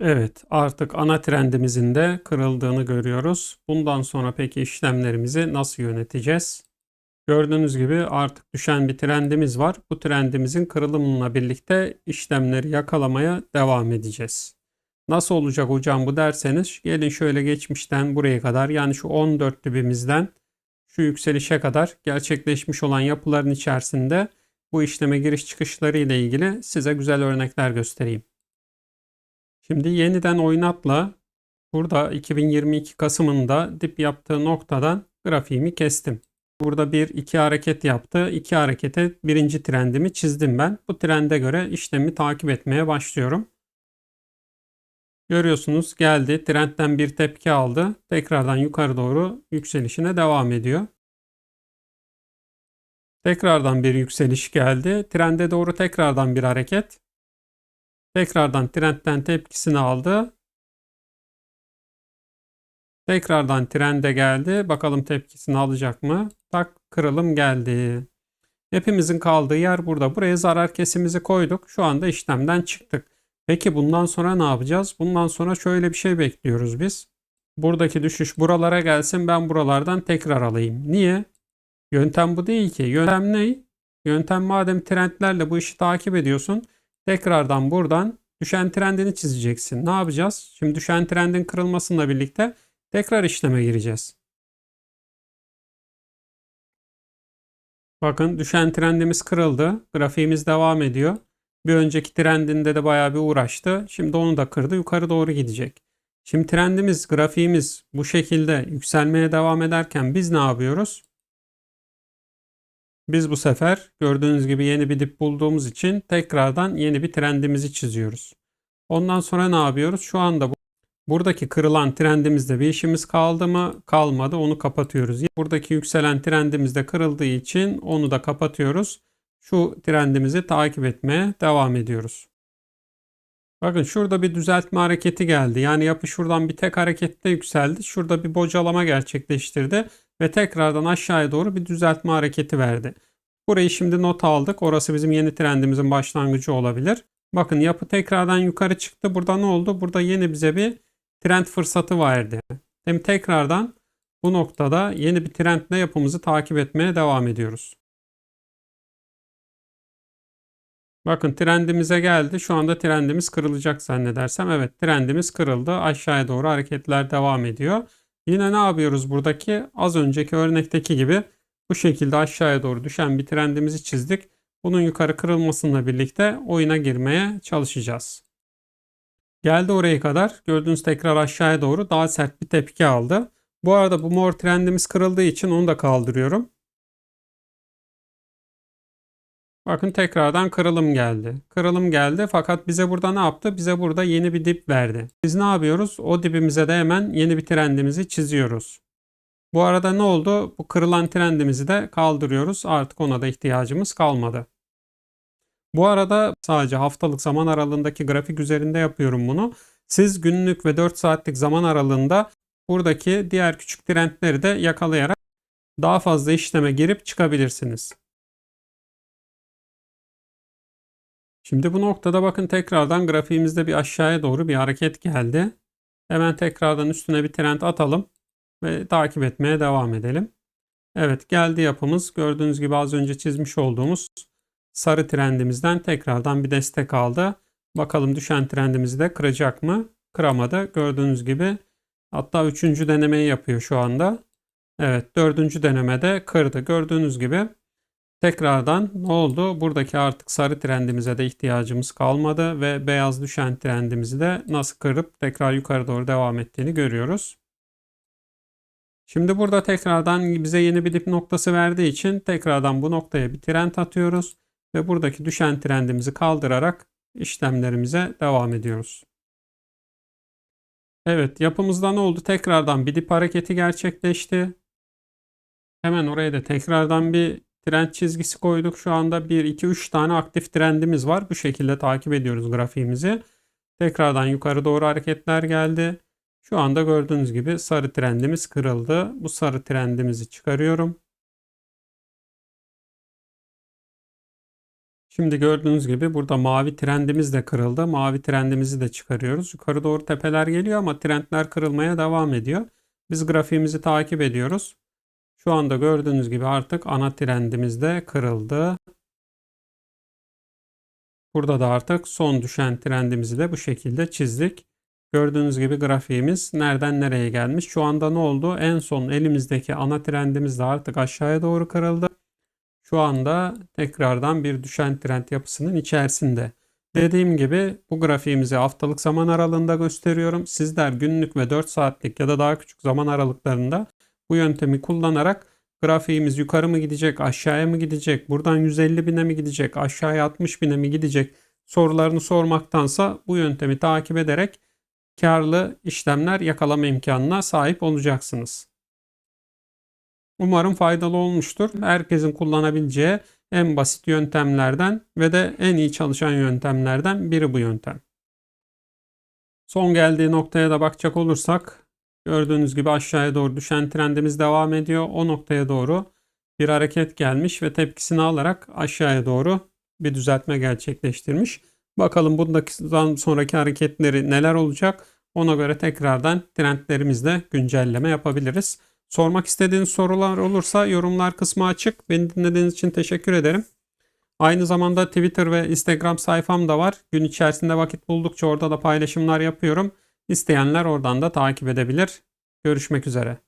Evet, artık ana trendimizin de kırıldığını görüyoruz. Bundan sonra peki işlemlerimizi nasıl yöneteceğiz? Gördüğünüz gibi artık düşen bir trendimiz var. Bu trendimizin kırılımıyla birlikte işlemleri yakalamaya devam edeceğiz. Nasıl olacak hocam bu derseniz gelin şöyle geçmişten buraya kadar yani şu 14 dibimizden şu yükselişe kadar gerçekleşmiş olan yapıların içerisinde bu işleme giriş çıkışları ile ilgili size güzel örnekler göstereyim. Şimdi yeniden oynatla burada 2022 Kasım'ında dip yaptığı noktadan grafiğimi kestim. Burada bir iki hareket yaptı. İki harekete birinci trendimi çizdim ben. Bu trende göre işlemi takip etmeye başlıyorum. Görüyorsunuz geldi. Trendten bir tepki aldı. Tekrardan yukarı doğru yükselişine devam ediyor. Tekrardan bir yükseliş geldi. Trende doğru tekrardan bir hareket. Tekrardan trendten tepkisini aldı. Tekrardan trende geldi. Bakalım tepkisini alacak mı? Tak kırılım geldi. Hepimizin kaldığı yer burada. Buraya zarar kesimizi koyduk. Şu anda işlemden çıktık. Peki bundan sonra ne yapacağız? Bundan sonra şöyle bir şey bekliyoruz biz. Buradaki düşüş buralara gelsin ben buralardan tekrar alayım. Niye? Yöntem bu değil ki. Yöntem ne? Yöntem madem trendlerle bu işi takip ediyorsun. Tekrardan buradan düşen trendini çizeceksin. Ne yapacağız? Şimdi düşen trendin kırılmasıyla birlikte tekrar işleme gireceğiz. Bakın düşen trendimiz kırıldı. Grafiğimiz devam ediyor. Bir önceki trendinde de bayağı bir uğraştı. Şimdi onu da kırdı. Yukarı doğru gidecek. Şimdi trendimiz, grafiğimiz bu şekilde yükselmeye devam ederken biz ne yapıyoruz? Biz bu sefer gördüğünüz gibi yeni bir dip bulduğumuz için tekrardan yeni bir trendimizi çiziyoruz. Ondan sonra ne yapıyoruz? Şu anda bu, buradaki kırılan trendimizde bir işimiz kaldı mı? Kalmadı. Onu kapatıyoruz. Buradaki yükselen trendimiz de kırıldığı için onu da kapatıyoruz. Şu trendimizi takip etmeye devam ediyoruz. Bakın şurada bir düzeltme hareketi geldi. Yani yapı şuradan bir tek harekette yükseldi. Şurada bir bocalama gerçekleştirdi ve tekrardan aşağıya doğru bir düzeltme hareketi verdi. Burayı şimdi not aldık. Orası bizim yeni trendimizin başlangıcı olabilir. Bakın yapı tekrardan yukarı çıktı. Burada ne oldu? Burada yeni bize bir trend fırsatı verdi. Hem tekrardan bu noktada yeni bir trendle yapımızı takip etmeye devam ediyoruz. Bakın trendimize geldi. Şu anda trendimiz kırılacak zannedersem. Evet trendimiz kırıldı. Aşağıya doğru hareketler devam ediyor. Yine ne yapıyoruz buradaki? Az önceki örnekteki gibi bu şekilde aşağıya doğru düşen bir trendimizi çizdik. Bunun yukarı kırılmasıyla birlikte oyuna girmeye çalışacağız. Geldi oraya kadar. Gördüğünüz tekrar aşağıya doğru daha sert bir tepki aldı. Bu arada bu mor trendimiz kırıldığı için onu da kaldırıyorum. Bakın tekrardan kırılım geldi. Kırılım geldi fakat bize burada ne yaptı? Bize burada yeni bir dip verdi. Biz ne yapıyoruz? O dibimize de hemen yeni bir trendimizi çiziyoruz. Bu arada ne oldu? Bu kırılan trendimizi de kaldırıyoruz. Artık ona da ihtiyacımız kalmadı. Bu arada sadece haftalık zaman aralığındaki grafik üzerinde yapıyorum bunu. Siz günlük ve 4 saatlik zaman aralığında buradaki diğer küçük trendleri de yakalayarak daha fazla işleme girip çıkabilirsiniz. Şimdi bu noktada bakın tekrardan grafiğimizde bir aşağıya doğru bir hareket geldi. Hemen tekrardan üstüne bir trend atalım ve takip etmeye devam edelim. Evet geldi yapımız. Gördüğünüz gibi az önce çizmiş olduğumuz sarı trendimizden tekrardan bir destek aldı. Bakalım düşen trendimizi de kıracak mı? Kıramadı. Gördüğünüz gibi hatta üçüncü denemeyi yapıyor şu anda. Evet dördüncü denemede kırdı. Gördüğünüz gibi Tekrardan ne oldu? Buradaki artık sarı trendimize de ihtiyacımız kalmadı ve beyaz düşen trendimizi de nasıl kırıp tekrar yukarı doğru devam ettiğini görüyoruz. Şimdi burada tekrardan bize yeni bir dip noktası verdiği için tekrardan bu noktaya bir trend atıyoruz ve buradaki düşen trendimizi kaldırarak işlemlerimize devam ediyoruz. Evet yapımızda ne oldu? Tekrardan bir dip hareketi gerçekleşti. Hemen oraya da tekrardan bir trend çizgisi koyduk. Şu anda 1, 2, 3 tane aktif trendimiz var. Bu şekilde takip ediyoruz grafiğimizi. Tekrardan yukarı doğru hareketler geldi. Şu anda gördüğünüz gibi sarı trendimiz kırıldı. Bu sarı trendimizi çıkarıyorum. Şimdi gördüğünüz gibi burada mavi trendimiz de kırıldı. Mavi trendimizi de çıkarıyoruz. Yukarı doğru tepeler geliyor ama trendler kırılmaya devam ediyor. Biz grafiğimizi takip ediyoruz. Şu anda gördüğünüz gibi artık ana trendimiz de kırıldı. Burada da artık son düşen trendimizi de bu şekilde çizdik. Gördüğünüz gibi grafiğimiz nereden nereye gelmiş. Şu anda ne oldu? En son elimizdeki ana trendimiz de artık aşağıya doğru kırıldı. Şu anda tekrardan bir düşen trend yapısının içerisinde. Dediğim gibi bu grafiğimizi haftalık zaman aralığında gösteriyorum. Sizler günlük ve 4 saatlik ya da daha küçük zaman aralıklarında bu yöntemi kullanarak grafiğimiz yukarı mı gidecek, aşağıya mı gidecek, buradan 150 bine mi gidecek, aşağıya 60 bine mi gidecek sorularını sormaktansa bu yöntemi takip ederek karlı işlemler yakalama imkanına sahip olacaksınız. Umarım faydalı olmuştur. Herkesin kullanabileceği en basit yöntemlerden ve de en iyi çalışan yöntemlerden biri bu yöntem. Son geldiği noktaya da bakacak olursak gördüğünüz gibi aşağıya doğru düşen trendimiz devam ediyor. O noktaya doğru bir hareket gelmiş ve tepkisini alarak aşağıya doğru bir düzeltme gerçekleştirmiş. Bakalım bundan sonraki hareketleri neler olacak? Ona göre tekrardan trendlerimizde güncelleme yapabiliriz. Sormak istediğiniz sorular olursa yorumlar kısmı açık. Beni dinlediğiniz için teşekkür ederim. Aynı zamanda Twitter ve Instagram sayfam da var. Gün içerisinde vakit buldukça orada da paylaşımlar yapıyorum. İsteyenler oradan da takip edebilir. Görüşmek üzere.